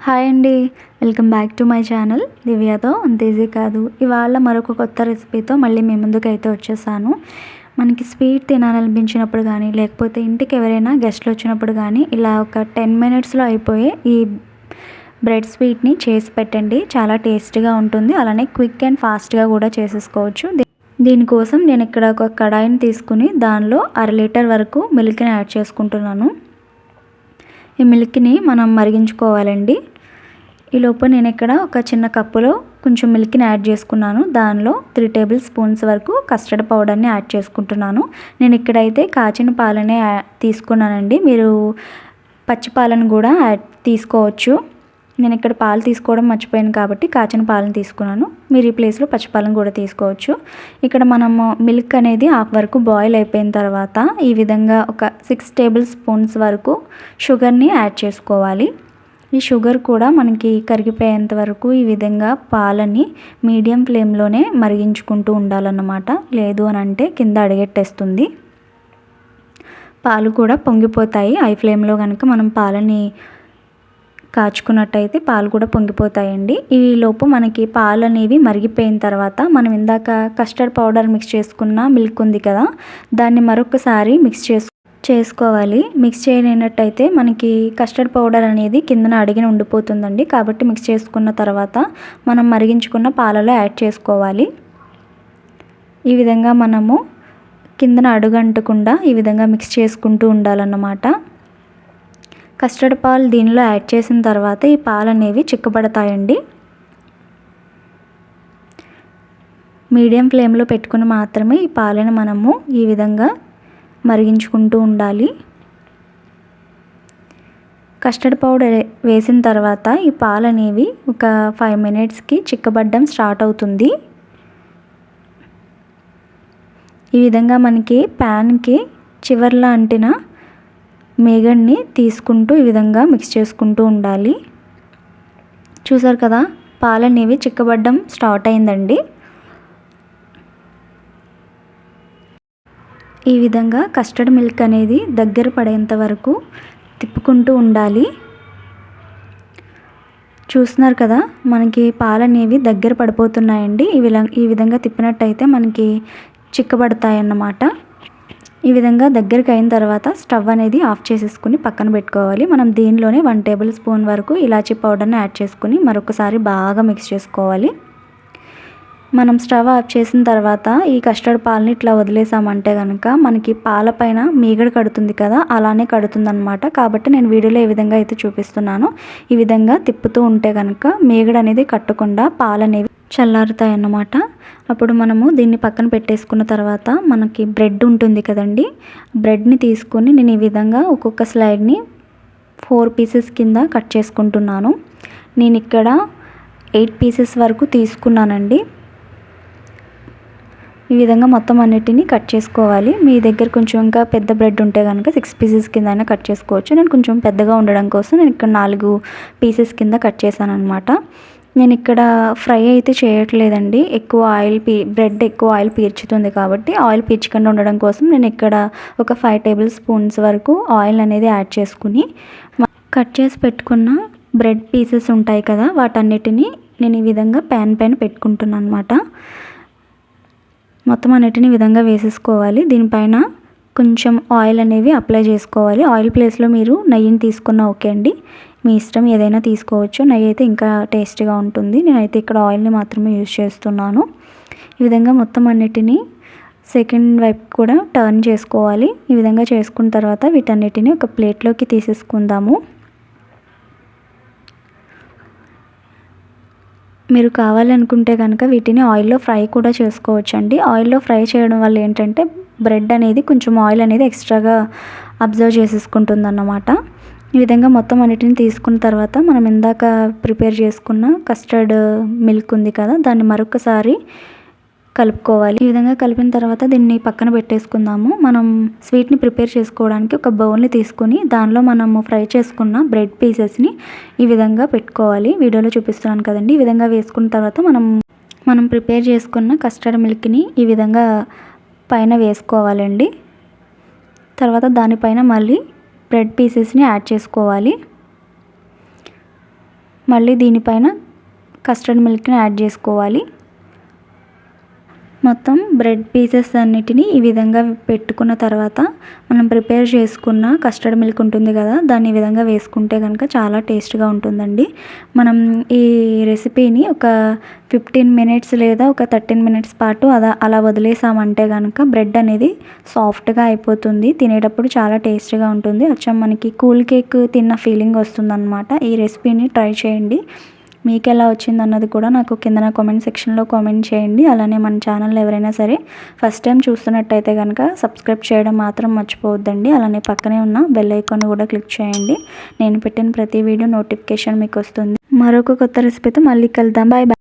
Hi అండి. Welcome back to my channel. దివ్యతో అంత easy కాదు. ఇవాళ మరొక కొత్త రెసిపీతో మళ్ళీ మీ ముందుకు అయితే వచ్చేసాను. మనకి స్వీట్ తినాలనిపించినప్పుడు కానీ లేకపోతే ఇంటికి ఎవరైనా గెస్ట్లు వచ్చినప్పుడు కానీ ఇలా ఒక టెన్ మినిట్స్లో అయిపోయే ఈ బ్రెడ్ స్వీట్ని చేసి పెట్టండి. చాలా టేస్టీగా ఉంటుంది. అలానే క్విక్ అండ్ ఫాస్ట్గా కూడా చేసేసుకోవచ్చు. దీనికోసం నేను ఇక్కడ ఒక కడాయిని తీసుకుని దానిలో అర లీటర్ వరకు మిల్క్ని యాడ్ చేసుకుంటున్నాను. ఈ మిల్క్ని మనం మరిగించుకోవాలండి. ఈ లోపు నేను ఇక్కడ ఒక చిన్న కప్పులో కొంచెం మిల్క్ని యాడ్ చేసుకున్నాను. దానిలో త్రీ టేబుల్ స్పూన్స్ వరకు కస్టర్డ్ పౌడర్ని యాడ్ చేసుకుంటున్నాను. నేను ఇక్కడైతే కాచిన పాలనే తీసుకున్నానండి. మీరు పచ్చి పాలను కూడా యాడ్ తీసుకోవచ్చు. నేను ఇక్కడ పాలు తీసుకోవడం మర్చిపోయాను కాబట్టి కాచిన పాలను తీసుకున్నాను. మీరు ఈ ప్లేస్లో పచ్చిపాలను కూడా తీసుకోవచ్చు. ఇక్కడ మనము మిల్క్ అనేది హాఫ్ వరకు బాయిల్ అయిపోయిన తర్వాత ఈ విధంగా ఒక సిక్స్ టేబుల్ స్పూన్స్ వరకు షుగర్ని యాడ్ చేసుకోవాలి. ఈ షుగర్ కూడా మనకి కరిగిపోయేంత వరకు ఈ విధంగా పాలని మీడియం ఫ్లేమ్లోనే మరిగించుకుంటూ ఉండాలన్నమాట. లేదు అని అంటే కింద అడిగెట్టేస్తుంది. పాలు కూడా పొంగిపోతాయి. హై ఫ్లేమ్లో కనుక మనం పాలని కాచుకున్నట్టయితే పాలు కూడా పొంగిపోతాయండి. ఈ లోపు మనకి పాలు అనేవి మరిగిపోయిన తర్వాత మనం ఇందాక కస్టర్డ్ పౌడర్ మిక్స్ చేసుకున్న మిల్క్ ఉంది కదా దాన్ని మరొకసారి మిక్స్ చేసు చేసుకోవాలి. మిక్స్ చేయలేనట్టయితే మనకి కస్టర్డ్ పౌడర్ అనేది కిందన అడిగిన ఉండిపోతుందండి. కాబట్టి మిక్స్ చేసుకున్న తర్వాత మనం మరిగించుకున్న పాలలో యాడ్ చేసుకోవాలి. ఈ విధంగా మనము కిందన అడుగంటకుండా ఈ విధంగా మిక్స్ చేసుకుంటూ ఉండాలన్నమాట. కస్టర్డ్ పాలు దీనిలో యాడ్ చేసిన తర్వాత ఈ పాలు అనేవి చిక్కబడతాయండి. మీడియం ఫ్లేమ్లో పెట్టుకుని మాత్రమే ఈ పాలను మనము ఈ విధంగా మరిగించుకుంటూ ఉండాలి. కస్టర్డ్ పౌడర్ వేసిన తర్వాత ఈ పాలు అనేవి ఒక ఫైవ్ మినిట్స్కి చిక్కబడ్డం స్టార్ట్ అవుతుంది. ఈ విధంగా మనకి ప్యాన్కి చివర్లా అంటిన మేగడ్ని తీసుకుంటూ ఈ విధంగా మిక్స్ చేసుకుంటూ ఉండాలి. చూసారు కదా పాలు అనేవి చిక్కబడ్డం స్టార్ట్ అయిందండి. ఈ విధంగా కస్టర్డ్ మిల్క్ అనేది దగ్గర పడేంత వరకు తిప్పుకుంటూ ఉండాలి. చూస్తున్నారు కదా మనకి పాలు అనేవి దగ్గర పడిపోతున్నాయండి. ఈ విధంగా ఈ విధంగా తిప్పినట్టయితే మనకి చిక్కబడతాయి అన్నమాట ఈ విధంగా దగ్గరికి అయిన తర్వాత స్టవ్ అనేది ఆఫ్ చేసేసుకుని పక్కన పెట్టుకోవాలి. మనం దీనిలోనే వన్ టేబుల్ స్పూన్ వరకు ఇలాచీ పౌడర్ని యాడ్ చేసుకుని మరొకసారి బాగా మిక్స్ చేసుకోవాలి. మనం స్టవ్ ఆఫ్ చేసిన తర్వాత ఈ కస్టర్డ్ పాలని ఇట్లా వదిలేసామంటే కనుక మనకి పాల పైన మీగడ కడుతుంది కదా అలానే కడుతుంది అనమాట కాబట్టి నేను వీడియోలో ఏ విధంగా అయితే చూపిస్తున్నాను. ఈ విధంగా తిప్పుతూ ఉంటే కనుక మీగడ అనేది కట్టకుండా పాలనేవి చల్లారుతాయి అన్నమాట అప్పుడు మనము దీన్ని పక్కన పెట్టేసుకున్న తర్వాత మనకి బ్రెడ్ ఉంటుంది కదండి. బ్రెడ్ని తీసుకొని నేను ఈ విధంగా ఒక్కొక్క స్లైడ్ని ఫోర్ పీసెస్ కింద కట్ చేసుకుంటున్నాను. నేను ఇక్కడ ఎయిట్ పీసెస్ వరకు తీసుకున్నానండి. ఈ విధంగా మొత్తం అన్నిటిని కట్ చేసుకోవాలి. మీ దగ్గర కొంచెం ఇంకా పెద్ద బ్రెడ్ ఉంటే కనుక సిక్స్ పీసెస్ కింద అయినా కట్ చేసుకోవచ్చు. నేను కొంచెం పెద్దగా ఉండడం కోసం నేను ఇక్కడ నాలుగు పీసెస్ కింద కట్ చేశాను అనమాట నేను ఇక్కడ ఫ్రై అయితే చేయట్లేదండి. ఎక్కువ ఆయిల్ పీ బ్రెడ్ ఎక్కువ ఆయిల్ పీల్చుతుంది కాబట్టి ఆయిల్ పీల్చకుండా ఉండడం కోసం నేను ఇక్కడ ఒక ఫైవ్ టేబుల్ స్పూన్స్ వరకు ఆయిల్ అనేది యాడ్ చేసుకుని కట్ చేసి పెట్టుకున్న బ్రెడ్ పీసెస్ ఉంటాయి కదా వాటన్నిటిని నేను ఈ విధంగా ప్యాన్ పైన పెట్టుకుంటున్నాను అనమాట మొత్తం అన్నిటిని విధంగా వేసేసుకోవాలి. దీనిపైన కొంచెం ఆయిల్ అనేవి అప్లై చేసుకోవాలి. ఆయిల్ ప్లేస్లో మీరు నెయ్యిని తీసుకున్న ఓకే అండి. మీ ఇష్టం ఏదైనా తీసుకోవచ్చు. నెయ్యి అయితే ఇంకా టేస్టీగా ఉంటుంది. నేనైతే ఇక్కడ ఆయిల్ని మాత్రమే యూజ్ చేస్తున్నాను. ఈ విధంగా మొత్తం అన్నిటినీ సెకండ్ వైపు కూడా టర్న్ చేసుకోవాలి. ఈ విధంగా చేసుకున్న తర్వాత వీటన్నిటిని ఒక ప్లేట్లోకి తీసేసుకుందాము. మీరు కావాలనుకుంటే కనుక వీటిని ఆయిల్లో ఫ్రై కూడా చేసుకోవచ్చు అండి ఆయిల్లో ఫ్రై చేయడం వల్ల ఏంటంటే బ్రెడ్ అనేది కొంచెం ఆయిల్ అనేది ఎక్స్ట్రాగా అబ్జర్వ్ చేసేసుకుంటుంది అన్నమాట ఈ విధంగా మొత్తం అన్నిటిని తీసుకున్న తర్వాత మనం ఇందాక ప్రిపేర్ చేసుకున్న కస్టర్డ్ మిల్క్ ఉంది కదా దాన్ని మరొకసారి కలుపుకోవాలి. ఈ విధంగా కలిపిన తర్వాత దీన్ని పక్కన పెట్టేసుకుందాము. మనం స్వీట్ని ప్రిపేర్ చేసుకోవడానికి ఒక బౌల్ని తీసుకొని దానిలో మనము ఫ్రై చేసుకున్న బ్రెడ్ పీసెస్ని ఈ విధంగా పెట్టుకోవాలి. వీడియోలో చూపిస్తున్నాను కదండి. ఈ విధంగా వేసుకున్న తర్వాత మనం మనం ప్రిపేర్ చేసుకున్న కస్టర్డ్ మిల్క్ని ఈ విధంగా పైన వేసుకోవాలండి. తర్వాత దానిపైన మళ్ళీ బ్రెడ్ పీసెస్ని యాడ్ చేసుకోవాలి. మళ్ళీ దీనిపైన కస్టర్డ్ మిల్క్ని యాడ్ చేసుకోవాలి. మొత్తం బ్రెడ్ పీసెస్ అన్నిటిని ఈ విధంగా పెట్టుకున్న తర్వాత మనం ప్రిపేర్ చేసుకున్న కస్టర్డ్ మిల్క్ ఉంటుంది కదా దాన్ని ఈ విధంగా వేసుకుంటే కనుక చాలా టేస్ట్గా ఉంటుందండి. మనం ఈ రెసిపీని ఒక ఫిఫ్టీన్ మినిట్స్ లేదా ఒక థర్టీన్ మినిట్స్ పాటు అలా అలా వదిలేసామంటే కనుక బ్రెడ్ అనేది సాఫ్ట్గా అయిపోతుంది. తినేటప్పుడు చాలా టేస్ట్గా ఉంటుంది. వచ్చాం మనకి కూల్ కేక్ తిన్న ఫీలింగ్ వస్తుందన్నమాట. ఈ రెసిపీని ట్రై చేయండి. మీకు ఎలా వచ్చింది అన్నది కూడా నాకు కింద నా కామెంట్ సెక్షన్లో కామెంట్ చేయండి. అలానే మన ఛానల్ ఎవరైనా సరే ఫస్ట్ టైం చూస్తున్నట్టయితే కనుక సబ్స్క్రైబ్ చేయడం మాత్రం మర్చిపోవద్దండి. అలానే పక్కనే ఉన్న బెల్ ఐకాన్ కూడా క్లిక్ చేయండి. నేను పెట్టిన ప్రతి వీడియో నోటిఫికేషన్ మీకు వస్తుంది. మరొక కొత్త రెసిపీతో మళ్ళీ కలుద్దాం. Bye bye